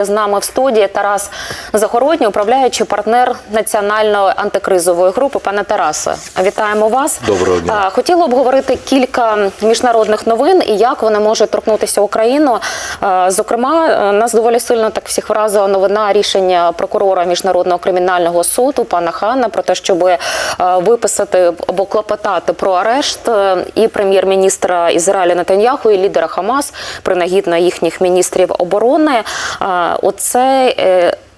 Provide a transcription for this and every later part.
З нами в студії. Тарас Загородній, управляючий партнер національної антикризової групи. Пане Тарасе, вітаємо вас. Доброго дня. Хотіла обговорити кілька міжнародних новин і як вони можуть торкнутися Україну. Зокрема, е, нас доволі сильно так всіх вразила новина рішення прокурора міжнародного кримінального суду пана Хана про те, щоб е, виписати або клопотати про арешт е, і прем'єр-міністра Ізраїля Нетаньяху, і лідера Хамас, принагідно їхніх міністрів оборони. Оце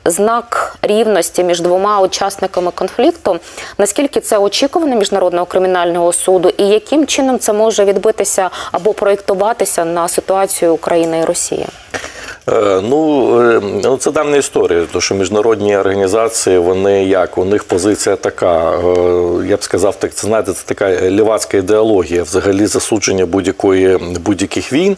знак рівності між двома учасниками конфлікту. Наскільки це очікувано міжнародного кримінального суду, і яким чином це може відбитися або проєктуватися на ситуацію України і Росії? Е, Ну, е, ну, це давня історія, тому що міжнародні організації, вони як, у них позиція така, е, я б сказав, так, це знаєте, це така лівацька ідеологія, взагалі засудження будь-яких війн.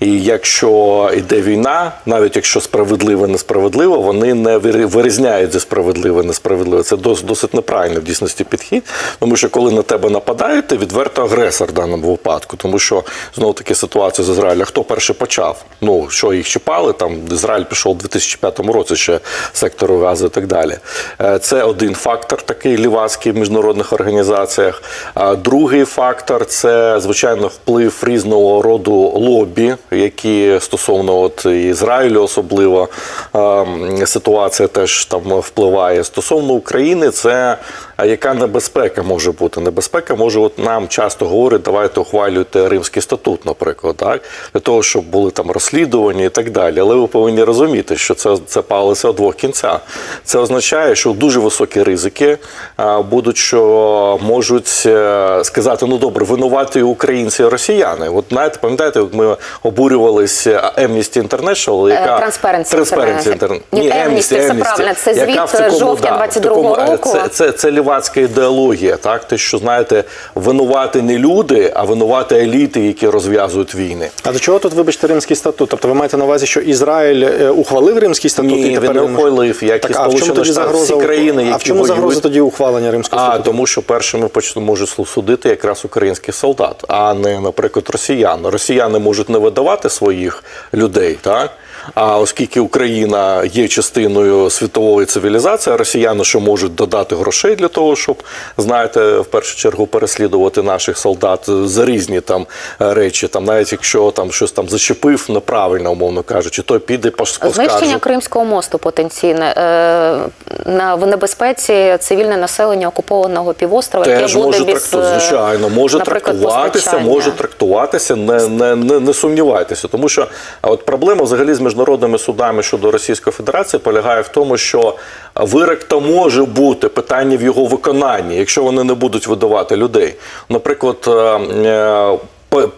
І якщо йде війна, навіть якщо справедливо, несправедливо, вони не вирі- вирізняють зі справедливе, несправедливе. Це дос- досить неправильно в дійсності підхід, тому що коли на тебе нападають, ти відверто агресор в даному випадку, тому що знову таки ситуація з Ізраїля, хто перший почав? Ну що їх чіпали? Там Ізраїль пішов у 2005 році ще сектору газу і так далі. Е, Це один фактор, такий лівацький в міжнародних організаціях. А другий фактор це звичайно вплив різного роду лобі, які стосовно от Ізраїлю, особливо ем, ситуація теж там впливає. Стосовно України, це яка небезпека може бути? Небезпека може, от нам часто говорять, давайте ухвалюйте Римський статут, наприклад, так для того, щоб були там розслідування і так далі. Але ви повинні розуміти, що це, це палиться у двох кінцях. Це означає, що дуже високі ризики а, будуть, що можуть е, сказати: ну добре, винуваті українці і росіяни. От знаєте, пам'ятаєте, як ми обурювалися Amnesty International, яка Е, Transparency Transparency International. Ні, Amnesty, це правильно, це звіт в жовтня 22-го такому, е, року. Це, це, це лівацька ідеологія, так? Те, що знаєте, винувати не люди, а винувати еліти, які розв'язують війни. А до чого тут, вибачте, римський статут? Тобто ви маєте на увазі, що Ізраїль е, ухвалив римський статут Ні, і тепер він не ухвалив, як так, і Сполучені Штати, всі країни, а в які чому загроза тоді ухвалення римського А статуту? тому, що першими можуть судити якраз українських солдат, а не, наприклад, росіян. Росіяни можуть не видавати своїх людей, так? А оскільки Україна є частиною світової цивілізації, росіяни що можуть додати грошей для того, щоб знаєте, в першу чергу переслідувати наших солдат за різні там речі, там навіть якщо там щось там зачепив неправильно, умовно кажучи, то піде пос- Знищення. Кримського мосту потенційне е, на в небезпеці цивільне населення окупованого півострова, яке Теж буде може без, тракту, е, звичайно, може трактуватися, може трактуватися, не, не, не, не сумнівайтеся. Тому що а от проблема взагалі з міжнародними судами щодо Російської Федерації полягає в тому, що вирок то може бути питання в його виконанні, якщо вони не будуть видавати людей. Наприклад, е, е,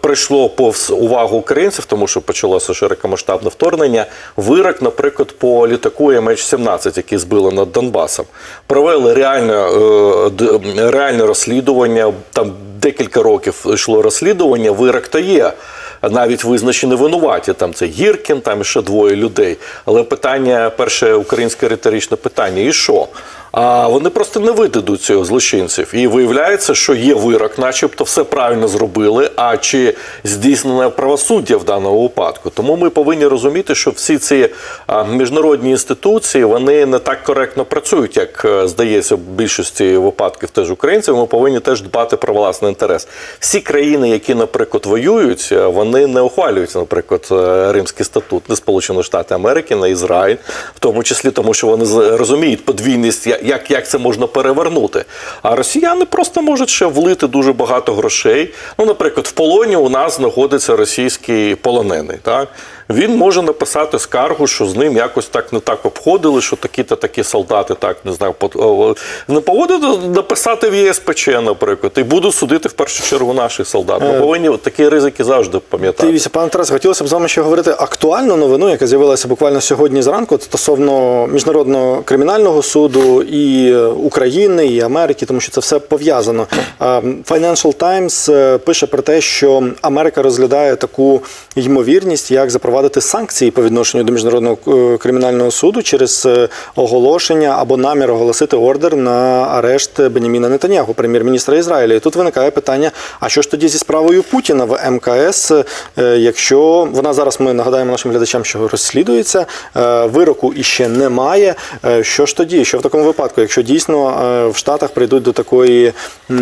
Прийшло повз увагу українців, тому що почалося широкомасштабне вторгнення. Вирок, наприклад, по літаку MH17, який збили над Донбасом, провели реальне, е, реальне розслідування. Там декілька років йшло розслідування. Вирок то є. Навіть визначені винуваті. Там це Гіркін, там ще двоє людей. Але питання, перше українське риторичне питання: і що? А вони просто не видадуть цього злочинців. І виявляється, що є вирок, начебто все правильно зробили. А чи здійснене правосуддя в даному випадку? Тому ми повинні розуміти, що всі ці міжнародні інституції вони не так коректно працюють, як е, здається, в більшості випадків теж українців. Ми повинні теж дбати про власний інтерес. Всі країни, які, наприклад, воюють, е, вони не ухвалюють, наприклад, е, Римський статут, не Сполучені Штати Америки, не Ізраїль, в тому числі тому, що вони розуміють подвійність, як, як це можна перевернути. А росіяни просто можуть ще влити дуже багато грошей. Ну, наприклад, в полоні у нас знаходиться російський полонений. Так? Він може написати скаргу, що з ним якось так не так обходили, що такі-то такі солдати так не знаю, не поводили написати в ЄСПЧ, наприклад, і буду судити в першу чергу наших солдат. Ми повинні такі ризики завжди пам'ятати. Дивіться, пане Тарасе, хотілося б з вами ще говорити актуальну новину, яка з'явилася буквально сьогодні зранку стосовно міжнародного кримінального суду і е, України, і Америки, тому що це все пов'язано. А, Financial Times е, пише про те, що Америка розглядає таку ймовірність, як запровадження запровадити санкції по відношенню до міжнародного е, кримінального суду через е, оголошення або намір оголосити ордер на арешт Беняміна Нетаньяху, прем'єр-міністра Ізраїля. І тут виникає питання: а що ж тоді зі справою Путіна в МКС, е, якщо вона зараз ми нагадаємо нашим глядачам, що розслідується, вироку іще немає. Е, Що ж тоді? Що в такому випадку, якщо дійсно в Штатах прийдуть до такої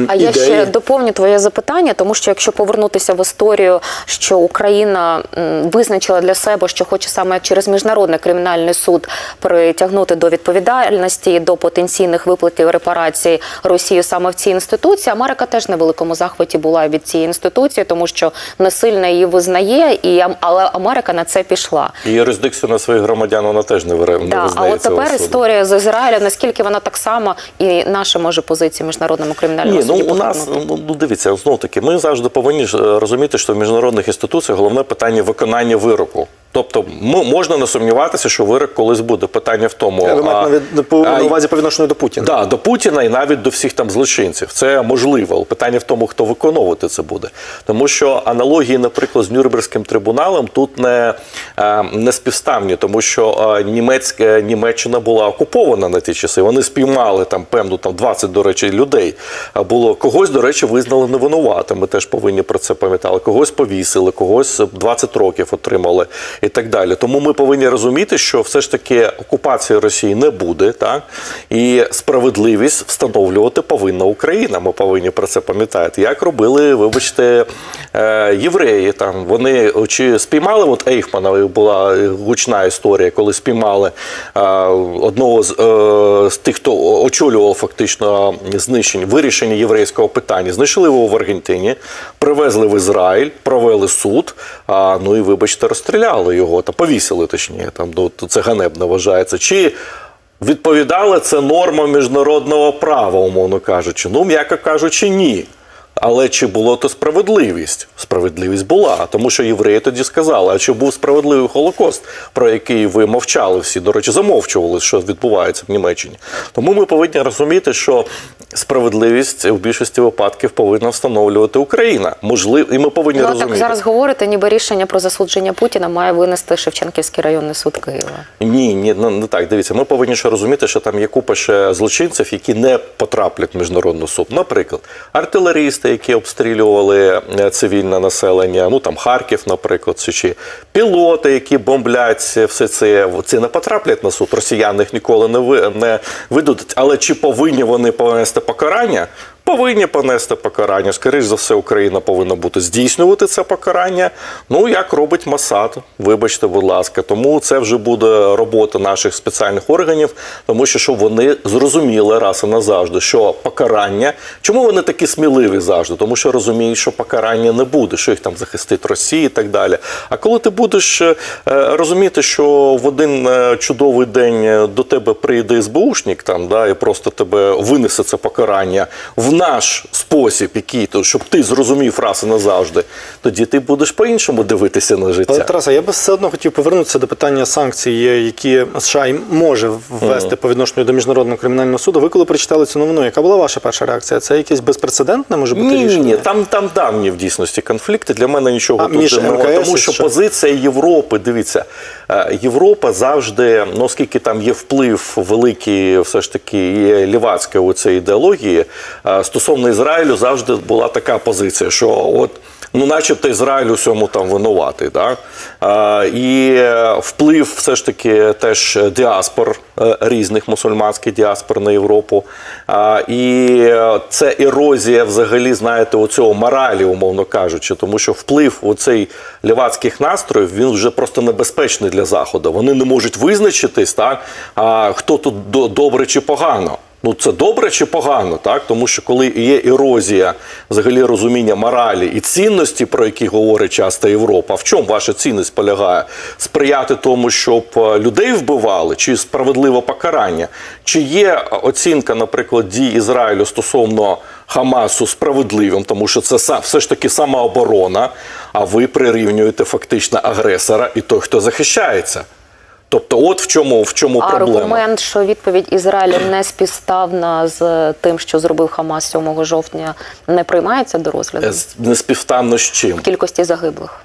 А я ще доповню твоє запитання, тому що якщо повернутися в історію, що Україна визначила для себе, що хоче саме через міжнародний кримінальний суд притягнути до відповідальності до потенційних виплатів репарацій Росію саме в цій інституції, Америка теж на великому захваті була від цієї інституції, тому що не сильно її визнає, і але Америка на це пішла. І юрисдикцію на своїх громадян вона теж не не Да, а от тепер суду. історія з Ізраїлем, наскільки вона так само і наша може позиція міжнародному кримінальному Ні, ну у нас ну ну, дивіться, знов таки, ми завжди повинні е, розуміти, що в міжнародних інституціях головне питання виконання вироку. circle. Тобто, можна не сумніватися, що вирок колись буде. Питання в тому, Ви маєте на від- по- а, на увазі по відношенню до Путіна. Да, до Путіна і навіть до всіх там злочинців. Це можливо. Але Питання в тому, хто виконувати це буде. Тому що аналогії, наприклад, з Нюрнберзьким трибуналом тут не, е, не співставні, тому що е, німецька Німеччина була окупована на ті часи. Вони спіймали там певну там 20, до речі, людей. А Було когось, до речі, визнали невинуватим. Ми теж повинні про це пам'ятати. Когось повісили, когось 20 років отримали і так далі. Тому ми повинні розуміти, що все ж таки окупації Росії не буде, так і справедливість встановлювати повинна Україна. Ми повинні про це пам'ятати. Як робили, вибачте, е, євреї там вони чи спіймали от Ейхмана була гучна історія, коли спіймали е, одного з, е, з тих, хто очолював фактично знищення вирішення єврейського питання. Знайшли його в Аргентині, привезли в Ізраїль, провели суд. А ну і вибачте, розстріляли його та повісили, точніше, там ну, це ганебно вважається. Чи відповідала це нормам міжнародного права, умовно кажучи? Ну, м'яко кажучи, ні. Але чи було то справедливість? Справедливість була, тому що євреї тоді сказали, а чи був справедливий Холокост, про який ви мовчали всі, до речі, замовчували, що відбувається в Німеччині. Тому ми повинні розуміти, що справедливість у більшості випадків повинна встановлювати Україна. Можливо, і ми повинні Ну, розуміти. так зараз говорите, ніби рішення про засудження Путіна має винести Шевченківський районний суд Києва. Ні, ні, ну, не так. Дивіться, ми повинні ще розуміти, що там є купа ще злочинців, які не потраплять в міжнародний суд. Наприклад, артилерісти, які обстрілювали е, цивільне населення, ну там Харків, наприклад, чи- пілоти, які бомблять все це, це не потраплять на суд. Росіяни їх ніколи не ви не видадуть. Але чи повинні вони понести покарання? Повинні понести покарання. Скоріше за все, Україна повинна бути здійснювати це покарання. Ну як робить Масад, вибачте, будь ласка. Тому це вже буде робота наших спеціальних органів, тому що щоб вони зрозуміли раз і назавжди, що покарання. Чому вони такі сміливі завжди? Тому що розуміють, що покарання не буде, що їх там захистить Росія і так далі. А коли ти будеш е, розуміти, що в один е, чудовий день до тебе прийде СБУшник там, да, і просто тебе винесе це покарання в наш спосіб, який то, щоб ти зрозумів раз і назавжди, тоді ти будеш по-іншому дивитися на життя. Але Тараса, я би все одно хотів повернутися до питання санкцій, які США може ввести по відношенню до міжнародного кримінального суду. Ви коли прочитали цю новину, яка була ваша перша реакція? Це якесь безпрецедентне може бути Ні, рішення? ні, там, там давні в дійсності конфлікти. Для мене нічого А, тут МКС тому що США? позиція Європи, дивіться, е, Європа завжди, ну оскільки там є вплив великий, все ж таки, є лівацька у цій ідеології, е, стосовно Ізраїлю завжди була така позиція, що от. Ну, начебто Ізраїль у всьому там винуватий. Да? А, і е, вплив все ж таки теж діаспор е, різних мусульманських діаспор на Європу. А, і е, це ерозія взагалі, знаєте, оцього моралі, умовно кажучи, тому що вплив оцей лівацьких настроїв він вже просто небезпечний для Заходу. Вони не можуть визначитись, так, а хто тут добре чи погано. Ну, це добре чи погано, так? Тому що коли є ерозія взагалі розуміння моралі і цінності, про які говорить часто Європа, в чому ваша цінність полягає? Сприяти тому, щоб е, людей вбивали, чи справедливе покарання? Чи є оцінка, наприклад, дій Ізраїлю стосовно Хамасу справедливим, тому що це все ж таки самооборона, а ви прирівнюєте фактично агресора і той, хто захищається. Тобто, от в чому, в чому А проблема. аргумент, що відповідь Ізраїля не співставна з тим, що зробив Хамас 7 жовтня, не приймається до розгляду Не співставно з чим? в кількості загиблих.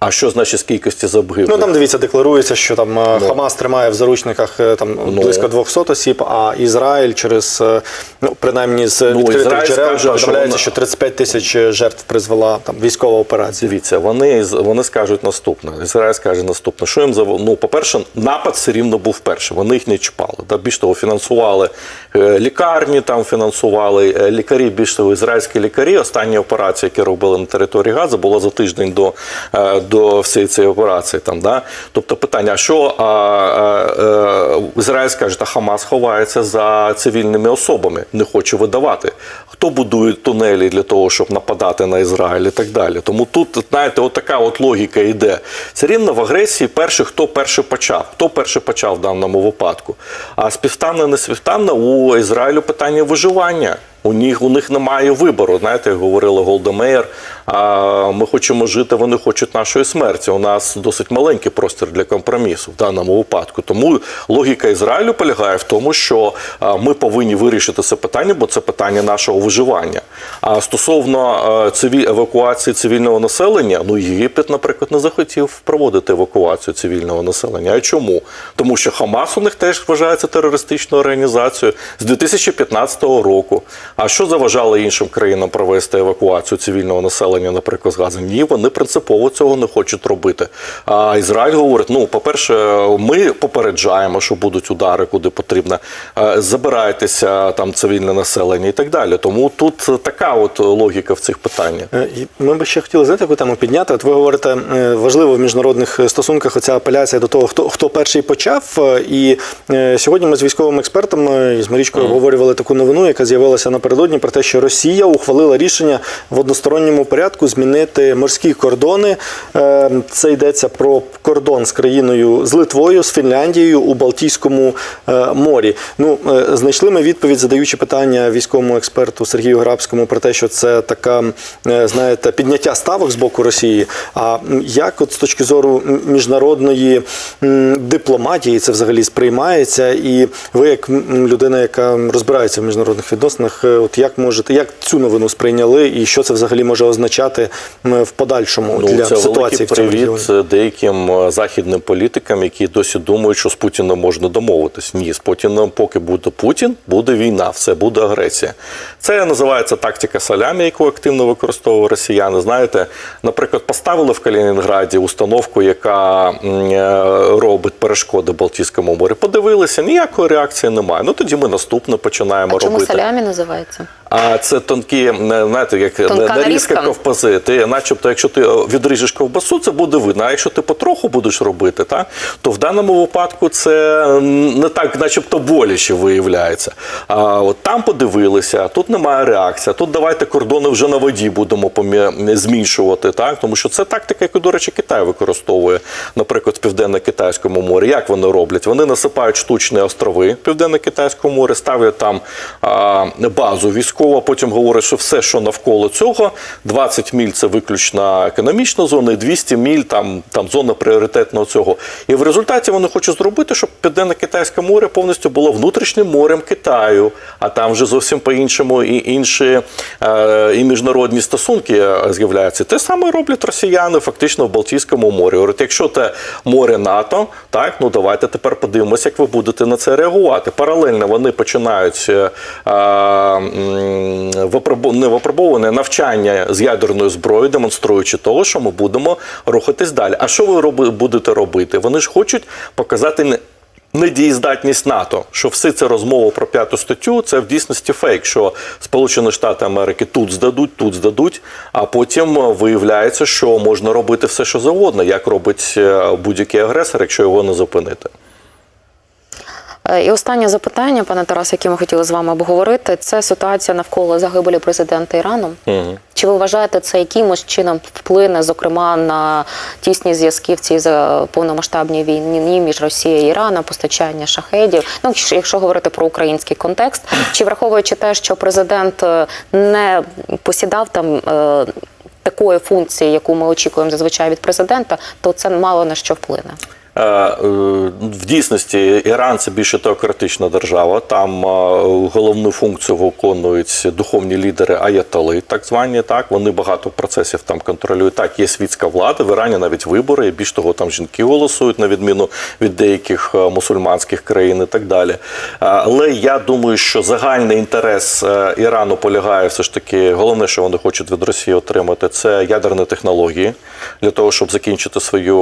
А що значить з кількості загиблих? Ну там дивіться, декларується, що там е, Хамас тримає в заручниках е, там Ну. близько 200 осіб, а Ізраїль через е, ну принаймні з Ну, відкритих Ізраїль джерел що повідомляється, вона- що 35 тисяч жертв призвела там військова операція. Дивіться, вони, вони скажуть наступне. Ізраїль скаже наступне. Що їм за ну, по-перше, напад все рівно був перший. Вони їх не чіпали. Да? Більш того, фінансували лікарні, там фінансували лікарі. Більш того, ізраїльські лікарі. Останні операції, які робили на території Гази, було за тиждень до, до всієї цієї операції. Там, да? Тобто питання, що а, а, е, Ізраїль скаже, та Хамас ховається за цивільними особами, не хоче видавати. Хто будує тунелі для того, щоб нападати на Ізраїль і так далі. Тому тут, знаєте, от така от логіка йде. Це рівно в агресії перший, хто перший почав. Хто перший почав в даному випадку? А співставне, не співставне у Ізраїлю питання виживання. У них, у них немає вибору. Знаєте, як говорила Голдемеєр, а ми хочемо жити, вони хочуть нашої смерті. У нас досить маленький простір для компромісу в даному випадку. Тому логіка Ізраїлю полягає в тому, що ми повинні вирішити це питання, бо це питання нашого виживання. А стосовно циві... евакуації цивільного населення, ну Єгипет, наприклад, не захотів проводити евакуацію цивільного населення. А чому? Тому що Хамас у них теж вважається терористичною організацією з 2015 року. А що заважало іншим країнам провести евакуацію цивільного населення, наприклад, з Гази? Ні, вони принципово цього не хочуть робити. А Ізраїль говорить: ну, по-перше, ми попереджаємо, що будуть удари, куди потрібно. Е, Забирайтеся там цивільне населення і так далі. Тому тут така от логіка в цих питаннях. Е, Ми би ще хотіли знаєте, яку тему підняти. От ви говорите, е, важливо в міжнародних стосунках оця апеляція до того, хто хто перший почав. І сьогодні ми з військовим експертом з Марічкою обговорювали таку новину, яка з'явилася напередодні про те, що Росія ухвалила рішення в односторонньому порядку змінити морські кордони. Е, Це йдеться про кордон з країною з Литвою, з Фінляндією у Балтійському е, морі. Ну е, знайшли ми відповідь, задаючи питання військовому експерту Сергію Грабському про те, що це така, знаєте, підняття ставок з боку Росії. А як, от з точки зору міжнародної дипломатії, це взагалі сприймається? І ви, як людина, яка розбирається в міжнародних відносинах, от як можете, як цю новину сприйняли, і що це взагалі може означати в подальшому для Ну, це ситуації в цьому привіт регіоні? деяким е, західним політикам, які досі думають, що з Путіним можна домовитись. Ні, з Путіним, поки буде Путін, буде війна, все буде агресія. Це називається тактика салямі, яку активно використовують росіяни. Знаєте, наприклад, поставили в Калінінграді установку, яка е, робить перешкоди Балтійському морі. Подивилися, ніякої реакції немає. Ну тоді ми наступне починаємо А чому робити. салямі називається? А це тонкі, знаєте, як Тонка нарізка ковбаси. Ти, начебто, якщо ти е, відріжеш ковбасу, це буде видно. А якщо ти потроху будеш робити, та, то в даному випадку це не так, начебто, боляче виявляється. А от там подивилися, тут немає реакції. Тут давайте кордони вже на воді будемо зміншувати, так? тому що це тактика, яку, до речі, Китай використовує, наприклад, в південно-китайському морі. Як вони роблять? Вони насипають штучні острови південно-китайському морі, ставлять там а, базу військову, а потім говорять, що все, що навколо цього, 20 міль це виключно економічна зона, і 200 міль там, там зона пріоритетного цього. І в результаті вони хочуть зробити, щоб південно-китайське море повністю було внутрішнім морем Китаю, а там вже зовсім по-іншому і інші е, і міжнародні стосунки е, з'являються. Те саме роблять росіяни фактично в Балтійському морі. Говорять, якщо це море НАТО, так ну давайте тепер подивимося, як ви будете на це реагувати. Паралельно вони починають е, е, випробу- не випробоване навчання з ядерною зброєю, демонструючи того, що ми будемо рухатись далі. А що ви роби- будете робити? Вони ж хочуть показати Недієздатність НАТО, що все це розмова про п'яту статтю, це в дійсності фейк, що Сполучені Штати Америки тут здадуть, тут здадуть, а потім виявляється, що можна робити все, що завгодно, як робить е, будь-який агресор, якщо його не зупинити. Е, І останнє запитання, пане Тарас, яке ми хотіли з вами обговорити, це ситуація навколо загибелі президента Ірану. Угу. Чи ви вважаєте це якимось чином вплине, зокрема, на тісні зв'язки в цій повномасштабній війні між Росією і Іраном, постачання шахедів? Ну, якщо- говорити про український контекст, чи враховуючи те, що президент е, не посідав там. е, Такої функції, яку ми очікуємо зазвичай від президента, то це мало на що вплине. Е, е, В дійсності Іран це більше теократична держава. Там е, головну функцію виконують духовні лідери аятоли, так звані. Так вони багато процесів там контролюють. Так, є світська влада. В Ірані навіть вибори. І більш того, там жінки голосують на відміну від деяких мусульманських країн і так далі. Але я думаю, що загальний інтерес Ірану полягає все ж таки. Головне, що вони хочуть від Росії отримати, це ядерні технології для того, щоб закінчити свою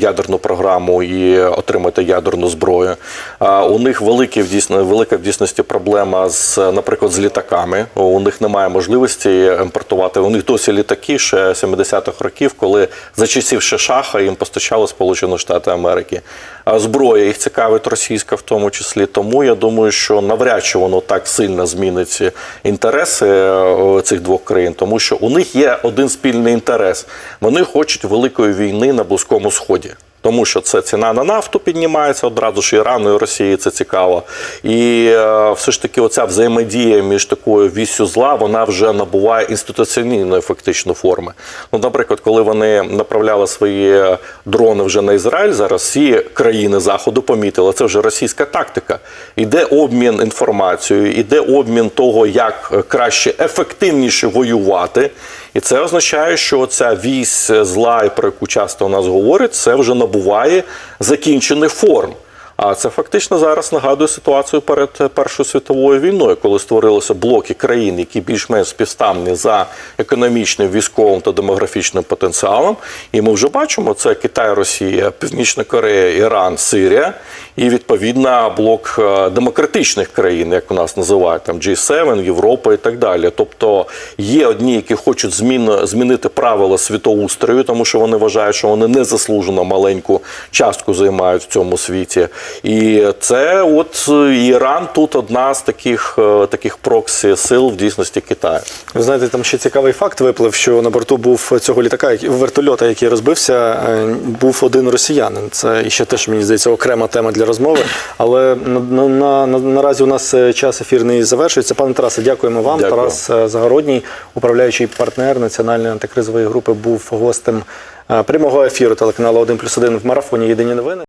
ядерну програму і отримати ядерну зброю. А У них великі в велика в дійсності проблема з, наприклад, з літаками. У них немає можливості імпортувати. У них досі літаки ще 70-х років, коли за часів ще шаха їм постачали Сполучені Штати Америки. А зброя їх цікавить російська, в тому числі. Тому я думаю, що навряд чи воно так сильно змінить інтереси е, цих двох країн, тому що у них є один спільний інтерес. Вони хочуть великої війни на Близькому Сході. Тому що це ціна на нафту піднімається одразу ж Ірану і Росії це цікаво. І е, все ж таки, оця взаємодія між такою віссю зла вона вже набуває інституційної фактично форми. Ну, наприклад, коли вони направляли свої дрони вже на Ізраїль, зараз всі країни заходу помітили, це вже російська тактика. Іде обмін інформацією, іде обмін того, як краще ефективніше воювати. І це означає, що ця вісь зла, і про яку часто у нас говорять, це вже набуває закінчених форм. А це фактично зараз нагадує ситуацію перед Першою світовою війною, коли створилися блоки країн, які більш-менш співставні за економічним, військовим та демографічним потенціалом. І ми вже бачимо це Китай, Росія, Північна Корея, Іран, Сирія і відповідно блок е, демократичних країн, як у нас називають там G7, Європа і так далі. Тобто є одні, які хочуть змін, змінити правила світоустрою, тому що вони вважають, що вони незаслужено маленьку частку займають в цьому світі. І це от Іран тут одна з таких, е, таких проксі сил в дійсності Китаю. Ви знаєте, там ще цікавий факт виплив, що на борту був цього літака, вертольота, який розбився, е, був один росіянин. Це ще теж мені здається окрема тема для розмови. Але на, на, на, на- наразі у нас е, час ефірний завершується. Пане Тарасе, дякуємо вам. Дякую. Тарас е, Загородній, управляючий партнер національної антикризової групи, був гостем е, прямого ефіру телеканалу 1+,1 в марафоні Єдині новини.